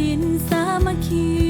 ถิ่นสามัคคี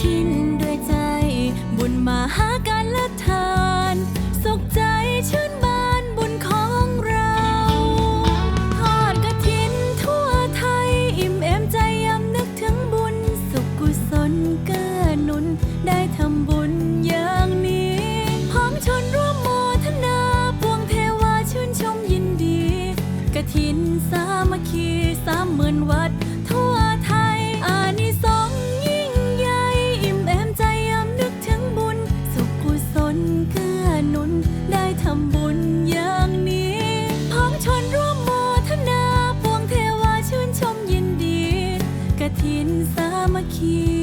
ทิ้นด้วยใจ บุญมาหา ทำบุญอย่างนี้พ้องชนร่วมโมทนา ปวงเทวาชื่นชมยินดีกระถินสามัคคี